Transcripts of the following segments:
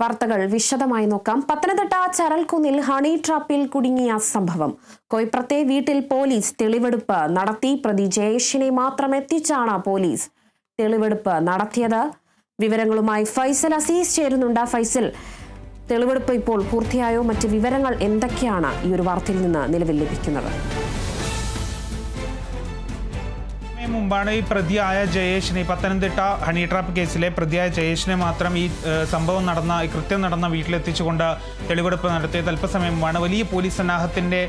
വാർത്തകൾ വിശദമായി നോക്കാം. പത്തനംതിട്ട ചരൽക്കുന്നിൽ ഹണി ട്രാപ്പിൽ കുടുങ്ങിയ സംഭവം. കോയിപ്രത്തെ വീട്ടിൽ പോലീസ് തെളിവെടുപ്പ് നടത്തി. പ്രതി ജയേഷിനെ മാത്രം എത്തിച്ചാണ് പോലീസ് തെളിവെടുപ്പ് നടത്തിയത്. വിവരങ്ങളുമായി ഫൈസൽ അസീസ് ചേരുന്നുണ്ട്. ഫൈസൽ തെളിവെടുപ്പ് ഇപ്പോൾ പൂർത്തിയായോ? മറ്റ് വിവരങ്ങൾ എന്തൊക്കെയാണ് ഈ ഒരു വാർത്തയിൽ നിന്ന് നിലവിൽ ലഭിക്കുന്നത്? മുമ്പാണ് ഈ പ്രതിയായ ജയേഷിനെ പത്തനംതിട്ട ഹണി ട്രാപ്പ് കേസിലെ പ്രതിയായ ജയേഷിനെ മാത്രം ഈ സംഭവം നടന്ന ഈ കൃത്യം നടന്ന വീട്ടിലെത്തിച്ചുകൊണ്ട് തെളിവെടുപ്പ് നടത്തിയത് അല്പസമയം മുമ്പാണ് വലിയ പോലീസ് സന്നാഹത്തിന്റെ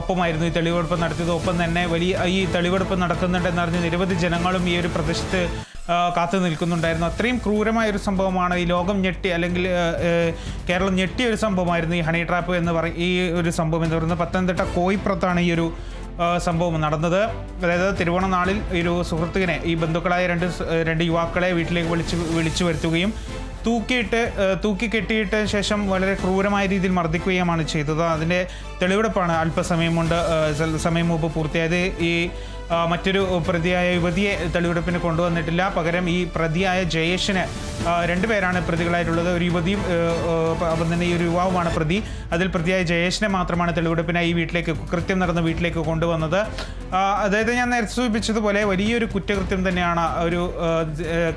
ഒപ്പമായിരുന്നു ഈ തെളിവെടുപ്പ് നടത്തിയത്. ഒപ്പം തന്നെ വലിയ ഈ തെളിവെടുപ്പ് നടക്കുന്നുണ്ടെന്നറിഞ്ഞ് നിരവധി ജനങ്ങളും ഈ ഒരു പ്രദേശത്ത് കാത്തു നിൽക്കുന്നുണ്ടായിരുന്നു. അത്രയും ക്രൂരമായ ഒരു സംഭവമാണ് ഈ ലോകം ഞെട്ടി അല്ലെങ്കിൽ കേരളം ഞെട്ടിയ ഒരു സംഭവമായിരുന്നു ഈ ഹണി ട്രാപ്പ് എന്ന് പറയും ഈ ഒരു സംഭവം എന്ന് പറയുന്നത്. പത്തനംതിട്ട കോയിപ്പുറത്താണ് ഈ ഒരു സംഭവം നടന്നത്. അതായത് തിരുവോണ നാളിൽ ഒരു സുഹൃത്തുവിനെ ഈ ബന്ധുക്കളായ രണ്ട് രണ്ട് യുവാക്കളെ വീട്ടിലേക്ക് വിളിച്ച് വിളിച്ചു വരുത്തുകയും തൂക്കിയിട്ട് തൂക്കി കെട്ടിയിട്ട് ശേഷം വളരെ ക്രൂരമായ രീതിയിൽ മർദ്ദിക്കുകയുമാണ് ചെയ്തത്. അതിന്റെ തെളിവെടുപ്പാണ് അല്പസമയം കൊണ്ട് സമയം മുമ്പ് പൂർത്തിയായത്. ഈ മറ്റൊരു പ്രതിയായ യുവതിയെ തെളിവെടുപ്പിന് കൊണ്ടുവന്നിട്ടില്ല. പകരം ഈ പ്രതിയായ ജയേഷിന് രണ്ടുപേരാണ് പ്രതികളായിട്ടുള്ളത്. ഒരു യുവതിയും അപ്പം തന്നെ ഈ ഒരു യുവാവുമാണ് പ്രതി. അതിൽ പ്രതിയായ ജയേഷിനെ മാത്രമാണ് തെളിവെടുപ്പിനായി ഈ വീട്ടിലേക്ക് കൃത്യം നടന്ന വീട്ടിലേക്ക് കൊണ്ടുവന്നത്. അതായത് ഞാൻ നേരത്തെ സൂചിപ്പിച്ചതുപോലെ വലിയൊരു കുറ്റകൃത്യം തന്നെയാണ് ഒരു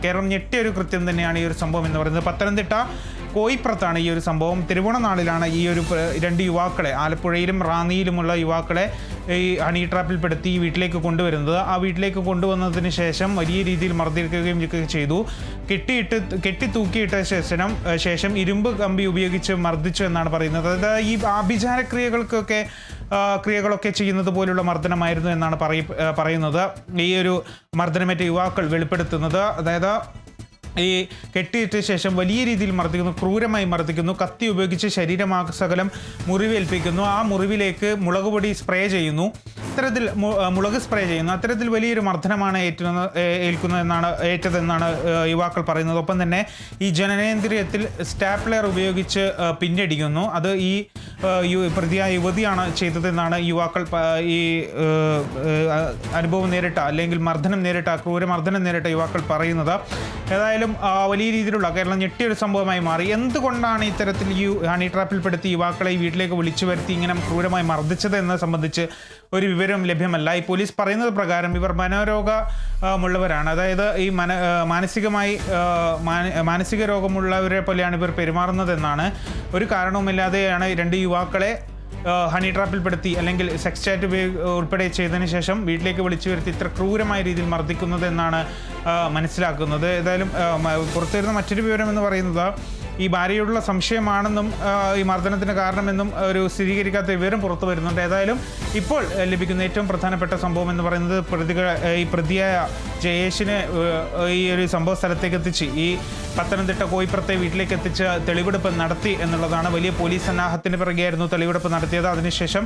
കേരളം ഞെട്ടിയ ഒരു കൃത്യം തന്നെയാണ് ഈ ഒരു സംഭവം എന്ന് പറയുന്നത്. പത്തനംതിട്ട കോയിപ്പുറത്താണ് ഈ ഒരു സംഭവം. തിരുവോണനാളിലാണ് ഈ ഒരു രണ്ട് യുവാക്കളെ ആലപ്പുഴയിലും റാന്നിയിലുമുള്ള യുവാക്കളെ ഈ ഹണി ട്രാപ്പിൽപ്പെടുത്തി വീട്ടിലേക്ക് കൊണ്ടുവരുന്നത്. ആ വീട്ടിലേക്ക് കൊണ്ടുവന്നതിന് ശേഷം വലിയ രീതിയിൽ മർദ്ദിക്കുകയും ചെയ്തു. കെട്ടിയിട്ട് കെട്ടി തൂക്കിയിട്ട ശേഷം ശേഷം ഇരുമ്പ് കമ്പി ഉപയോഗിച്ച് മർദ്ദിച്ചു എന്നാണ് പറയുന്നത്. അതായത് ഈ ആഭിചാര ക്രിയകൾക്കൊക്കെ ക്രിയകളൊക്കെ ചെയ്യുന്നത് പോലുള്ള മർദ്ദനമായിരുന്നു എന്നാണ് പറയ പറയുന്നത്. ഈ ഒരു മർദ്ദനമേറ്റ യുവാക്കൾ വെളിപ്പെടുത്തുന്നത്. അതായത് ഈ കെട്ടിയിട്ട ശേഷം വലിയ രീതിയിൽ മർദ്ദിക്കുന്നു ക്രൂരമായി മർദ്ദിക്കുന്നു കത്തി ഉപയോഗിച്ച് ശരീരമാസകലം മുറിവേൽപ്പിക്കുന്നു. ആ മുറിവിലേക്ക് മുളക് പൊടി സ്പ്രേ ചെയ്യുന്നു. അത്തരത്തിൽ മുളക് സ്പ്രേ ചെയ്യുന്നു. അത്തരത്തിൽ വലിയൊരു മർദ്ദനമാണ് ഏറ്റുന്ന ഏൽക്കുന്നതെന്നാണ് ഏറ്റതെന്നാണ് യുവാക്കൾ പറയുന്നത്. ഒപ്പം തന്നെ ഈ ജനനേന്ദ്രിയത്തിൽ സ്റ്റാപ്ലർ ഉപയോഗിച്ച് പിന്നടിക്കുന്നു. അത് ഈ പ്രതിയായ യുവതിയാണ് ചെയ്തതെന്നാണ് യുവാക്കൾ ഈ അനുഭവം നേരിട്ട അല്ലെങ്കിൽ മർദ്ദനം നേരിട്ട ക്രൂരമർദ്ദനം നേരിട്ട യുവാക്കൾ പറയുന്നത്. ഏതായാലും ആ, വലിയ രീതിയിലുള്ള കേരളം ഞെട്ടിയൊരു സംഭവമായി മാറി. എന്തുകൊണ്ടാണ് ഇത്തരത്തിൽ ഈ ഹണി ട്രാപ്പിൽപ്പെടുത്തി യുവാക്കളെ വീട്ടിലേക്ക് വിളിച്ചു വരുത്തി ഇങ്ങനെ ക്രൂരമായി മർദ്ദിച്ചത് എന്നത് സംബന്ധിച്ച് ഒരു വിവരം ലഭ്യമല്ല. ഈ പോലീസ് പറയുന്നത് പ്രകാരം ഇവർ മനോരോഗമുള്ളവരാണ്. അതായത് ഈ മന മാനസികമായി മാനസിക രോഗമുള്ളവരെ പോലെയാണ് ഇവർ പെരുമാറുന്നതെന്നാണ് ഒരു കാരണവുമില്ലാതെയാണ് രണ്ട് യുവാക്കളെ ഹണി ട്രാപ്പിൽപ്പെടുത്തി അല്ലെങ്കിൽ സെക്സ് ചാറ്റ് ഉൾപ്പെടെ ചെയ്തതിന് ശേഷം വീട്ടിലേക്ക് വിളിച്ചു വരുത്തി ഇത്ര ക്രൂരമായ രീതിയിൽ മർദ്ദിക്കുന്നത് എന്നാണ് മനസ്സിലാക്കുന്നത്. ഏതായാലും പുറത്തുവരുന്ന മറ്റൊരു വിവരം എന്ന് പറയുന്നത് ഈ ഭാര്യയോടുള്ള സംശയമാണെന്നും ഈ മർദ്ദനത്തിന് കാരണമെന്നും ഒരു സ്ഥിരീകരിക്കാത്ത വിവരം പുറത്തു വരുന്നുണ്ട്. ഏതായാലും ഇപ്പോൾ ലഭിക്കുന്ന ഏറ്റവും പ്രധാനപ്പെട്ട സംഭവം എന്ന് പറയുന്നത് പ്രതികൾ ഈ പ്രതിയായ ജയേഷിനെ ഈ ഒരു സംഭവ സ്ഥലത്തേക്ക് എത്തിച്ച് ഈ പത്തനംതിട്ട കോയിപ്പുറത്തെ വീട്ടിലേക്ക് എത്തിച്ച് തെളിവെടുപ്പ് നടത്തി എന്നുള്ളതാണ് വലിയ പോലീസ് സന്നാഹത്തിന് പിറകെയായിരുന്നു തെളിവെടുപ്പ് നടത്തിയത്. അതിനുശേഷം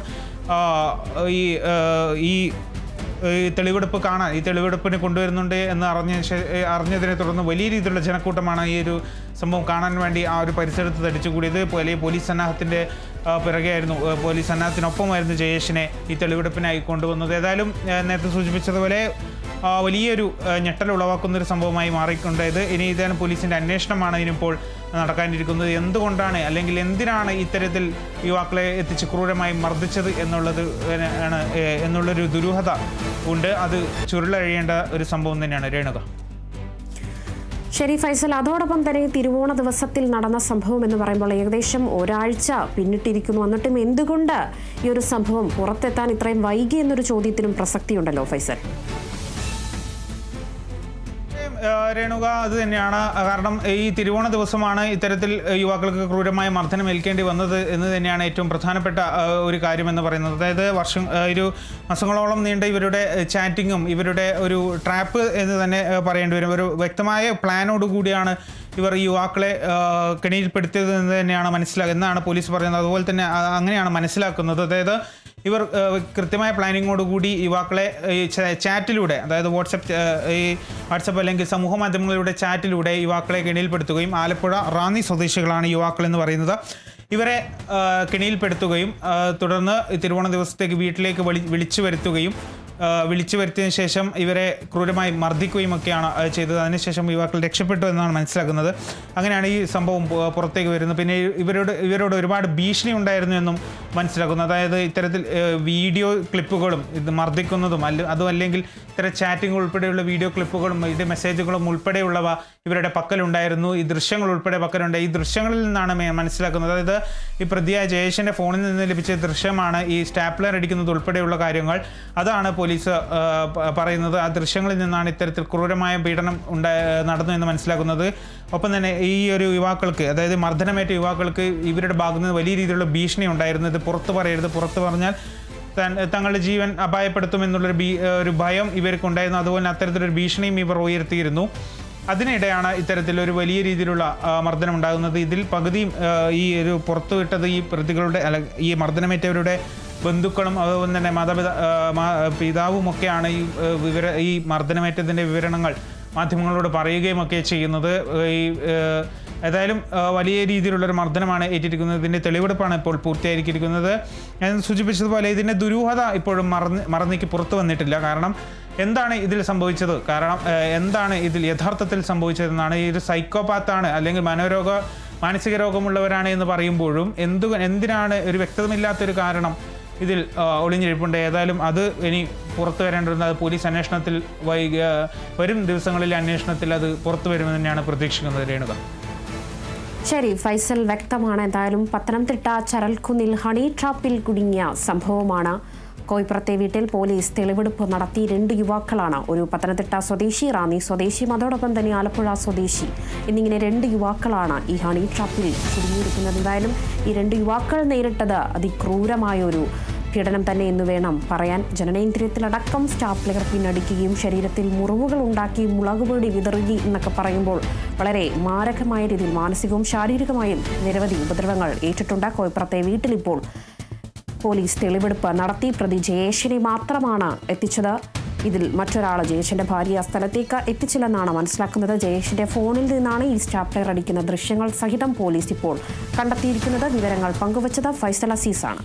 ഈ ഈ ഈ തെളിവെടുപ്പ് കാണാൻ ഈ തെളിവെടുപ്പിനെ കൊണ്ടുവരുന്നുണ്ട് എന്ന് അറിഞ്ഞ അറിഞ്ഞതിനെ തുടർന്ന് വലിയ രീതിയിലുള്ള ജനക്കൂട്ടമാണ് ഈ ഒരു സംഭവം കാണാൻ വേണ്ടി ആ ഒരു പരിസരത്ത് തടിച്ചുകൂടിയത്. വലിയ പോലീസ് സന്നാഹത്തിന്റെ പിറകെയായിരുന്നു പോലീസ് സന്നാഹത്തിനൊപ്പമായിരുന്നു ജയേഷിനെ ഈ തെളിവെടുപ്പിനായി കൊണ്ടുവന്നത്. ഏതായാലും നേരത്തെ സൂചിപ്പിച്ചതുപോലെ വലിയൊരു ഞെട്ടൽ ഉളവാക്കുന്ന ഒരു സംഭവമായി മാറിക്കൊണ്ടത് ഇനി ഇതാണ് പോലീസിന്റെ അന്വേഷണമാണ് ഇനിയിപ്പോൾ നടക്കാനിരിക്കുന്നത്. എന്തുകൊണ്ടാണ് അല്ലെങ്കിൽ എന്തിനാണ് ഇത്തരത്തിൽ യുവാക്കളെ എത്തിച്ച് ക്രൂരമായി മർദ്ദിച്ചത് എന്നുള്ളത് ആണ് എന്നുള്ളൊരു ദുരൂഹത ഉണ്ട്. അത് ചുരുളഴിയേണ്ട ഒരു സംഭവം തന്നെയാണ്. രേണുക. ശരി ഫൈസൽ. അതോടൊപ്പം തന്നെ തിരുവോണ ദിവസത്തിൽ നടന്ന സംഭവം എന്ന് പറയുമ്പോൾ ഏകദേശം ഒരാഴ്ച പിന്നിട്ടിരിക്കുന്നു. എന്നിട്ടും എന്തുകൊണ്ട് ഈ ഒരു സംഭവം പുറത്തെത്താൻ ഇത്രയും വൈകി എന്നൊരു ചോദ്യത്തിനും പ്രസക്തിയുണ്ടല്ലോ ഫൈസൽ? രേണുക അത് തന്നെയാണ്. കാരണം ഈ തിരുവോണ ദിവസമാണ് ഇത്തരത്തിൽ യുവാക്കൾക്ക് ക്രൂരമായ മർദ്ദനം ഏൽക്കേണ്ടി വന്നത് എന്ന് തന്നെയാണ് ഏറ്റവും പ്രധാനപ്പെട്ട ഒരു കാര്യമെന്ന് പറയുന്നത്. അതായത് വർഷം ഒരു മാസങ്ങളോളം നീണ്ട ഇവരുടെ ചാറ്റിങ്ങും ഇവരുടെ ഒരു ട്രാപ്പ് എന്ന് തന്നെ പറയേണ്ടി വരും. ഒരു വ്യക്തമായ പ്ലാനോട് കൂടിയാണ് ഇവർ യുവാക്കളെ കെണിയിൽപ്പെടുത്തിയത് എന്ന് തന്നെയാണ് മനസ്സിലാക്കുന്നത് എന്നാണ് പോലീസ് പറയുന്നത്. അതുപോലെ തന്നെ അങ്ങനെയാണ് മനസ്സിലാക്കുന്നത്. അതായത് ഇവർ കൃത്യമായ പ്ലാനിങ്ങോടുകൂടി യുവാക്കളെ ചാറ്റിലൂടെ അതായത് വാട്സപ്പ് ഈ വാട്സപ്പ് അല്ലെങ്കിൽ സമൂഹ മാധ്യമങ്ങളിലൂടെ ചാറ്റിലൂടെ യുവാക്കളെ കെണിയിൽപ്പെടുത്തുകയും ആലപ്പുഴ റാന്നി സ്വദേശികളാണ് യുവാക്കൾ എന്ന് പറയുന്നത്. ഇവരെ കെണിയിൽപ്പെടുത്തുകയും തുടർന്ന് തിരുവോണ ദിവസത്തേക്ക് വീട്ടിലേക്ക് വിളി വിളിച്ചു വരുത്തുകയും വിളിച്ചു വരുത്തിയതിനു ശേഷം ഇവരെ ക്രൂരമായി മർദ്ദിക്കുകയും ഒക്കെയാണ് ചെയ്തത്. അതിനുശേഷം യുവാക്കൾ രക്ഷപ്പെട്ടു എന്നാണ് മനസ്സിലാക്കുന്നത്. അങ്ങനെയാണ് ഈ സംഭവം പുറത്തേക്ക് വരുന്നത്. പിന്നെ ഇവരോട് ഇവരോട് ഒരുപാട് ഭീഷണി ഉണ്ടായിരുന്നു എന്നും മനസ്സിലാക്കുന്നു. അതായത് ഇത്തരത്തിൽ വീഡിയോ ക്ലിപ്പുകളും ഇത് മർദ്ദിക്കുന്നതും അല്ല അതും അല്ലെങ്കിൽ ഇത്തരം ചാറ്റിംഗ് ഉൾപ്പെടെയുള്ള വീഡിയോ ക്ലിപ്പുകളും ഇത് മെസ്സേജുകളും ഉൾപ്പെടെയുള്ളവ ഇവരുടെ പക്കലുണ്ടായിരുന്നു. ഈ ദൃശ്യങ്ങൾ ഉൾപ്പെടെ പക്കലുണ്ട്. ഈ ദൃശ്യങ്ങളിൽ നിന്നാണ് മനസ്സിലാക്കുന്നത്. അതായത് ഈ പ്രതിയായ ജയേഷിന്റെ ഫോണിൽ നിന്ന് ലഭിച്ച ദൃശ്യമാണ് ഈ സ്റ്റാപ്ലർ അടിക്കുന്നത് ഉൾപ്പെടെയുള്ള കാര്യങ്ങൾ. അതാണ് പോലീസ് പറയുന്നത്. ആ ദൃശ്യങ്ങളിൽ നിന്നാണ് ഇത്തരത്തിൽ ക്രൂരമായ പീഡനം ഉണ്ടായ നടന്നു എന്ന് മനസ്സിലാക്കുന്നത്. ഒപ്പം തന്നെ ഈ ഒരു യുവാക്കൾക്ക് അതായത് മർദ്ദനമേറ്റ യുവാക്കൾക്ക് ഇവരുടെ ഭാഗത്ത് നിന്ന് വലിയ രീതിയിലുള്ള ഭീഷണി ഉണ്ടായിരുന്നു. ഇത് പുറത്ത് പറയരുത്. പുറത്ത് പറഞ്ഞാൽ തങ്ങളുടെ ജീവൻ അപായപ്പെടുത്തുമെന്നുള്ളൊരു ഭീ ഒരു ഭയം ഇവർക്കുണ്ടായിരുന്നു അതുപോലെ അത്തരത്തിലൊരു ഭീഷണിയും ഇവർ ഉയർത്തിയിരുന്നു. അതിനിടെയാണ് ഇത്തരത്തിലൊരു വലിയ രീതിയിലുള്ള മർദ്ദനം ഉണ്ടാകുന്നത് ഇതിൽ പകുതിയും ഈ ഒരു പുറത്തുവിട്ടത് ഈ പ്രതികളുടെ ഈ മർദ്ദനമേറ്റവരുടെ ബന്ധുക്കളും അതുപോലെ തന്നെ മാതാപിതാ പിതാവും ഒക്കെയാണ് ഈ വിവര ഈ മർദ്ദനമേറ്റത്തിന്റെ വിവരണങ്ങൾ മാധ്യമങ്ങളോട് പറയുകയും ഒക്കെ ചെയ്യുന്നത്. ഈ ഏതായാലും വലിയ രീതിയിലുള്ളൊരു മർദ്ദനമാണ് ഏറ്റിരിക്കുന്നത്. ഇതിന്റെ തെളിവെടുപ്പാണ് ഇപ്പോൾ പൂർത്തിയായിരിക്കുന്നത് ഞാൻ സൂചിപ്പിച്ചതുപോലെ ഇതിന്റെ ദുരൂഹത ഇപ്പോഴും മറന്ന് മറന്നേക്ക് പുറത്തു വന്നിട്ടില്ല. കാരണം എന്താണ് ഇതിൽ സംഭവിച്ചത്? കാരണം എന്താണ് ഇതിൽ യഥാർത്ഥത്തിൽ സംഭവിച്ചതെന്നാണ്? ഈ ഒരു സൈക്കോപാത്താണ് അല്ലെങ്കിൽ മനോരോഗ മാനസിക രോഗമുള്ളവരാണ് എന്ന് പറയുമ്പോഴും എന്തു എന്തിനാണ് ഒരു വ്യക്തതമില്ലാത്തൊരു കാരണം ഇതിൽ ഒളിഞ്ഞിരിപ്പുണ്ട്? ഏതായാലും അത് ഇനി പുറത്തു വരേണ്ടത് അത് പോലീസ് അന്വേഷണത്തിൽ വൈകി വരും ദിവസങ്ങളിലെ അന്വേഷണത്തിൽ അത് പുറത്തു വരുമെന്ന് തന്നെയാണ് പ്രതീക്ഷിക്കുന്നത്. രേണുക. ശരി ഫൈസൽ വ്യക്തമാണ്. എന്തായാലും പത്തനംതിട്ട ചരൽക്കുന്നിൽ ഹണി ട്രാപ്പിൽ കുടുങ്ങിയ സംഭവമാണ് കോയിപ്പുറത്തെ വീട്ടിൽ പോലീസ് തെളിവെടുപ്പ് നടത്തി രണ്ട് യുവാക്കളാണ്. ഒരു പത്തനംതിട്ട സ്വദേശി റാന്നി സ്വദേശി അതോടൊപ്പം തന്നെ ആലപ്പുഴ സ്വദേശി. എന്നിങ്ങനെ രണ്ട് യുവാക്കളാണ് ഈ ഹണി ട്രാപ്പിൽ കുടുങ്ങിയിരിക്കുന്നത്. എന്തായാലും ഈ രണ്ട് യുവാക്കൾ നേരിട്ടത് അതിക്രൂരമായ ഒരു പീഡനം തന്നെ എന്ന് വേണം പറയാൻ. ജനനേന്ദ്രിയത്തിലടക്കം സ്റ്റാപ്ലർ പിന്നടിക്കുകയും ശരീരത്തിൽ മുറിവുകൾ ഉണ്ടാക്കി മുളകുപൊടി വിതറുകി എന്നൊക്കെ പറയുമ്പോൾ വളരെ മാരകമായ രീതിയിൽ മാനസികവും ശാരീരികമായും നിരവധി ഉപദ്രവങ്ങൾ ഏറ്റിട്ടുണ്ട്. കോയപ്പുറത്തെ വീട്ടിലിപ്പോൾ പോലീസ് തെളിവെടുപ്പ് നടത്തി പ്രതി ജയേഷിനെ മാത്രമാണ് എത്തിച്ചത്. ഇതിൽ മറ്റൊരാൾ ജയേഷിന്റെ ഭാര്യ സ്ഥലത്തേക്ക് എത്തിച്ചില്ലെന്നാണ് മനസ്സിലാക്കുന്നത്. ജയേഷിന്റെ ഫോണിൽ നിന്നാണ് ഈ സ്റ്റാപ്ലെയർ അടിക്കുന്ന ദൃശ്യങ്ങൾ സഹിതം പോലീസ് ഇപ്പോൾ കണ്ടെത്തിയിരിക്കുന്നത്. വിവരങ്ങൾ പങ്കുവച്ചത് ഫൈസൽ അസീസാണ്.